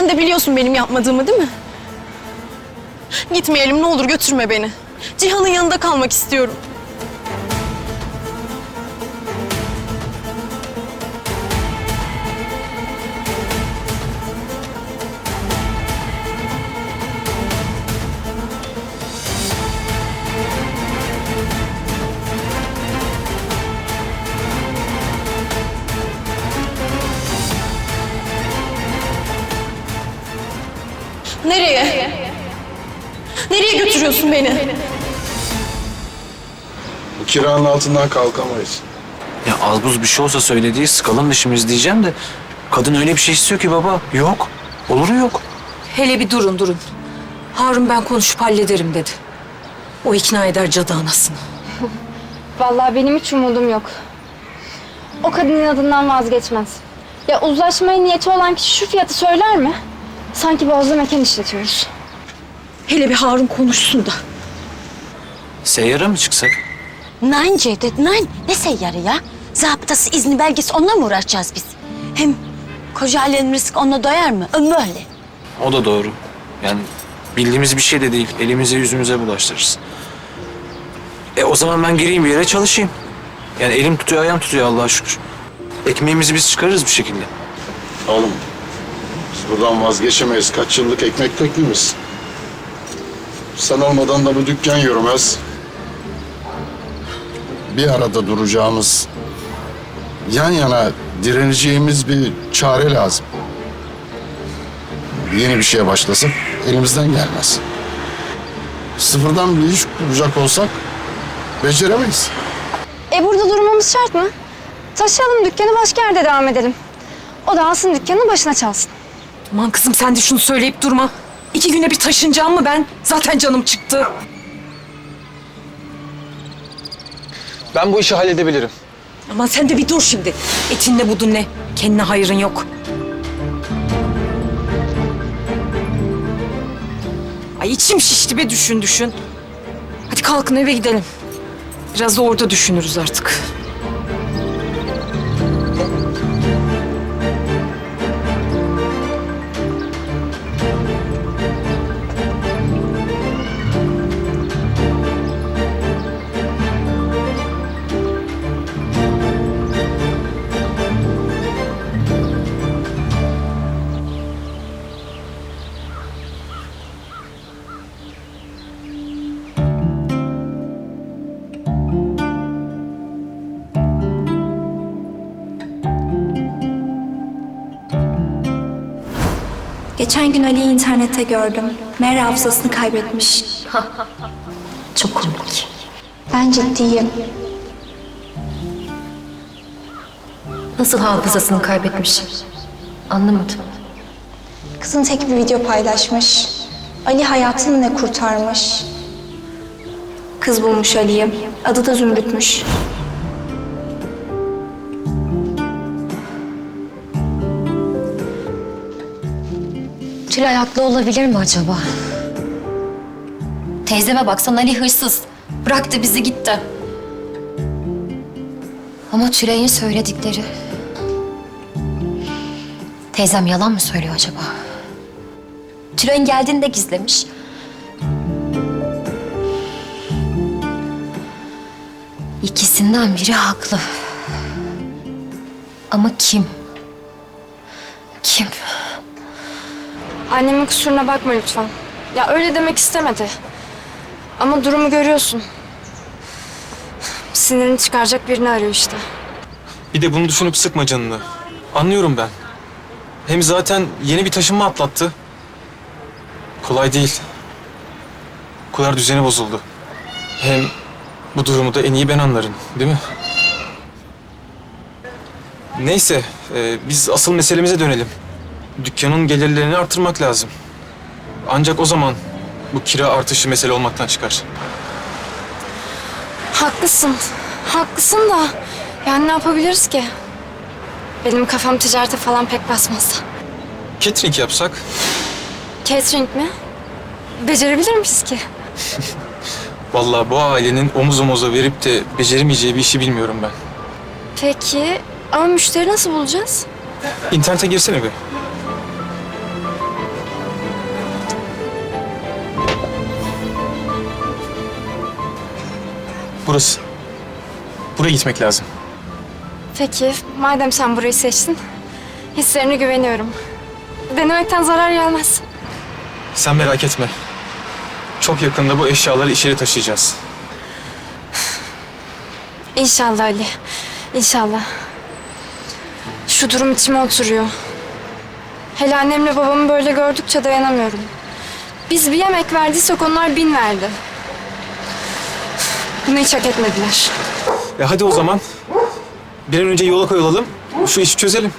Sen de biliyorsun benim yapmadığımı değil mi? Gitmeyelim ne olur götürme beni. Cihan'ın yanında kalmak istiyorum. Nereye? Nereye götürüyorsun beni? Bu kiranın altından kalkamayız. Ya az buz bir şey olsa söylediği sıkalım dişimiz diyeceğim de kadın öyle bir şey istiyor ki baba. Yok. Oluru yok. Hele bir durun durun. Harun ben konuşup hallederim dedi. O ikna eder cadı anasını. Vallahi benim hiç umudum yok. O kadının adından vazgeçmez. Ya uzlaşmaya niyeti olan kişi şu fiyatı söyler mi? Sanki boğazda mekan işletiyoruz. Hele bir Harun konuşsun da. Seyyara mı çıksak? Nein Cevdet, nein. Ne seyyarı ya? Zabıtası, izni belgesi onunla mı uğraşacağız biz? Hem koca ailenin rızkı onunla doyar mı? Ömrü öyle. O da doğru. Yani bildiğimiz bir şey de değil. Elimize yüzümüze bulaştırırız. E o zaman ben gireyim bir yere çalışayım. Yani elim tutuyor ayağım tutuyor Allah'a şükür. Ekmeğimizi biz çıkarırız bir şekilde. Oğlum buradan vazgeçemeyiz. Kaç yıllık ekmek teklimiz. Sen olmadan da bu dükkan yürümez. Bir arada duracağımız, yan yana direneceğimiz bir çare lazım. Yeni bir şeye başlasak elimizden gelmez. Sıfırdan bir iş kuracak olsak beceremeyiz. E burada durmamız şart mı? Taşıyalım dükkanı başka yerde devam edelim. O da alsın dükkanı başına çalsın. Aman kızım sen de şunu söyleyip durma. İki güne bir taşınacağım mı ben? Zaten canım çıktı. Ben bu işi halledebilirim. Aman sen de bir dur şimdi. Etin ne budun ne? Kendine hayırın yok. Ay içim şişti be düşün düşün. Hadi kalkın eve gidelim. Biraz da orada düşünürüz artık. Geçen gün Ali'yi internette gördüm. Meğer hafızasını kaybetmiş. Çok komik. Ben ciddiyim. Nasıl hafızasını kaybetmiş? Anlamadım. Kızın tek bir video paylaşmış. Ali hayatını ne kurtarmış. Kız bulmuş Ali'yi. Adı da Zümrüt'müş. Tülay haklı olabilir mi acaba? Teyzeme baksan Ali hırsız. Bıraktı bizi gitti. Ama Tülay'ın söyledikleri... Teyzem yalan mı söylüyor acaba? Tülay'ın geldiğini de gizlemiş. İkisinden biri haklı. Ama kim? Kim? Annemin kusuruna bakma lütfen. Ya öyle demek istemedi. Ama durumu görüyorsun. Sinirini çıkaracak birini arıyor işte. Bir de bunu düşünüp sıkma canını. Anlıyorum ben. Hem zaten yeni bir taşınma atlattı. Kolay değil. O kadar düzeni bozuldu. Hem bu durumu da en iyi ben anlarım, değil mi? Neyse, e, biz asıl meselemize dönelim. Dükkanın gelirlerini artırmak lazım. Ancak o zaman bu kira artışı mesele olmaktan çıkar. Haklısın. Haklısın da yani ne yapabiliriz ki? Benim kafam ticarete falan pek basmaz. Catering yapsak Catering mi? Becerebilir miyiz ki? Vallahi bu ailenin omuz omuza verip de beceremeyeceği bir işi bilmiyorum ben. Peki ama müşteri nasıl bulacağız? İnternete girsene bir. Burası. Buraya gitmek lazım. Peki, madem sen burayı seçtin, hislerine güveniyorum. Denemekten zarar gelmez. Sen merak etme. Çok yakında bu eşyaları içeri taşıyacağız. İnşallah Ali, inşallah. Şu durum içime oturuyor. Hele annemle babamı böyle gördükçe dayanamıyorum. Biz bir yemek verdiysek onlar bin verdi. Bunu hiç hak etmediler. E hadi o zaman. Bir an önce yola koyulalım. Şu işi çözelim.